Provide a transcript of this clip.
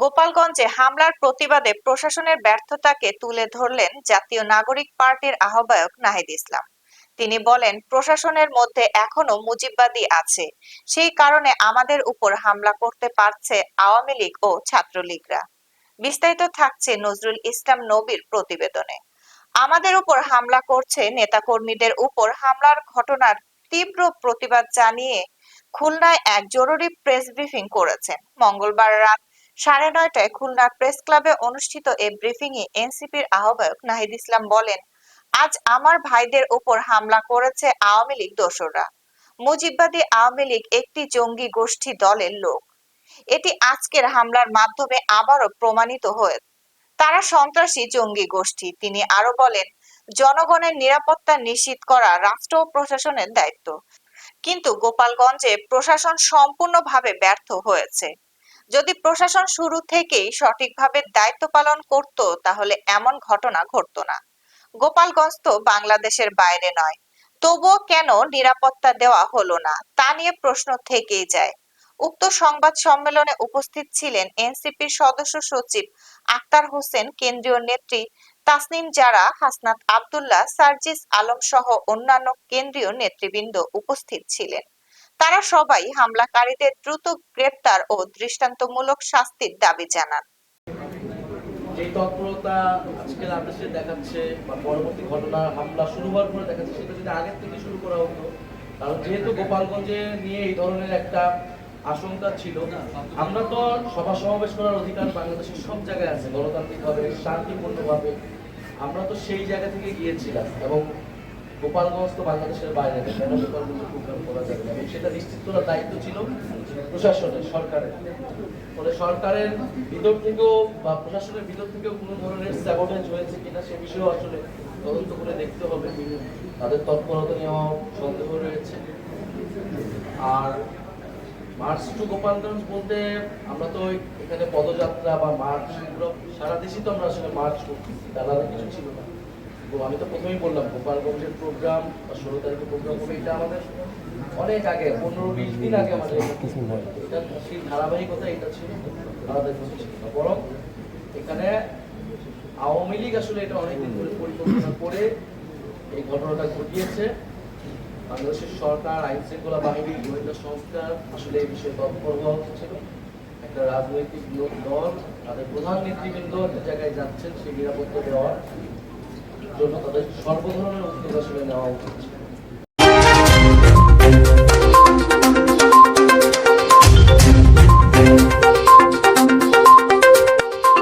গোপালগঞ্জে হামলার প্রতিবাদে প্রশাসনের ব্যর্থতাকে তুলে ধরলেন জাতীয় নাগরিক পার্টির আহ্বায়ক নাহিদ ইসলাম। তিনি বলেন, প্রশাসনের মধ্যে এখনও মুজিববাদী আছে। সেই কারণে আমাদের উপর হামলা করতে পারছে আওয়ামী লীগ ও ছাত্রলীগরা। বিস্তারিত থাকছে নজরুল ইসলাম নবীর প্রতিবেদনে। আমাদের উপর হামলা করছে নেতাকর্মীদের উপর হামলার ঘটনার তীব্র প্রতিবাদ জানিয়ে খুলনায় এক জরুরি প্রেস ব্রিফিং করেছেন। মঙ্গলবার রাত সাড়ে নয়টায় খুলনা প্রেস ক্লাবে অনুষ্ঠিত এ এনসিপির আহ্বায়ক নাহিদ ইসলাম বলেন, আজ আমার ভাইদের উপর হামলা করেছে আওয়ামী লীগ দোসররা। মুজিববাদী আওয়ামী লীগ একটি জঙ্গি গোষ্ঠী দলের লোক। এটি আজকের হামলার মাধ্যমে আবারও প্রমাণিত হয়ে তারা সন্ত্রাসী জঙ্গি গোষ্ঠী। তিনি আরও বলেন, জনগণের নিরাপত্তা নিশ্চিত করা রাষ্ট্র প্রশাসনের দায়িত্ব। কিন্তু গোপালগঞ্জে প্রশাসন সম্পূর্ণভাবে ব্যর্থ হয়েছে। যদি প্রশাসন শুরু থেকেই সঠিকভাবে দায়িত্ব পালন করত, তাহলে এমন ঘটনা ঘটতো না। গোপালগঞ্জ তো বাংলাদেশের বাইরে নয়। তবুও কেন নিরাপত্তা দেওয়া হলো না, তা নিয়ে প্রশ্ন থেকেই যায়। উক্ত সংবাদ সম্মেলনে উপস্থিত ছিলেন এনসিপির সদস্য সচিব আক্তার হোসেন, কেন্দ্রীয় নেত্রী তাসনিম জারা, হাসনাত আব্দুল্লাহ, সার্জিস আলম সহ অন্যান্য কেন্দ্রীয় নেতৃবৃন্দ উপস্থিত ছিলেন। তারা সবাই হামলাকারীদের দ্রুত গ্রেপ্তার ও দৃষ্টান্তমূলক শাস্তির দাবি জানান। যে তৎপরতা আজকের আদেশে দেখাচ্ছে বা পরবর্তী ঘটনা হামলা শুরু হওয়ার পরে দেখাচ্ছে, সেটা যদি আগের থেকে শুরু করা হতো, কারণ যেহেতু গোপালগঞ্জে নিয়ে এই ধরনের একটা আশঙ্কা ছিল, আমরা তো সভা সমাবেশ করার অধিকার বাংলাদেশের সব জায়গায় আছে, গণতান্ত্রিকভাবে, শান্তিপূর্ণভাবে। আমরা তো সেই জায়গা থেকে গিয়েছিলাম এবং গোপালগঞ্জ তো বাংলাদেশের বাইরে কেন গোপালগঞ্জে প্রোগ্রাম করা যাবে এবং সেটা নিশ্চিত করার দায়িত্ব ছিল প্রশাসনের, সরকারের। ফলে সরকারের ভিতর থেকেও বা প্রশাসনের ভিতর থেকেও কোনো ধরনের স্যাবোটেজ হয়েছে কিনা সে বিষয়েও আসলে তদন্ত করে দেখতে হবে। তাদের তৎপরতা নিয়েও সন্দেহ রয়েছে। আর মার্চ টু গোপালগঞ্জ বলতে আমরা তো এখানে পদযাত্রা বা মার্চ সারা দেশই তো আমরা আসলে মার্চ করছি আলাদা কিছু ছিল না। আমি তো প্রথমেই বললাম গোপালগঞ্জের প্রোগ্রাম বা ষোলো তারিখের প্রোগ্রাম হবে এটা আমাদের অনেক আগে পনেরো বিশ দিন আগে আমাদের এটা সেই ধারাবাহিকতা এটা ছিল ছিল বরং এখানে আওয়ামী লীগ আসলে এটা অনেকদিন ধরে পরিকল্পনা করে এই ঘটনাটা ঘটিয়েছে। বাংলাদেশের সরকার আইন শৃঙ্খলা বাহিনী গোয়েন্দা সংস্থা আসলে এই বিষয়ে তৎপর হওয়া উচিত ছিল। একটা রাজনৈতিক দল তাদের প্রধান নেতৃবৃন্দ যে জায়গায় যাচ্ছেন সেই নিরাপত্তা দেওয়ার জন্য তাদের সর্বধরনের উদ্যোগ আসলে নেওয়া উচিত।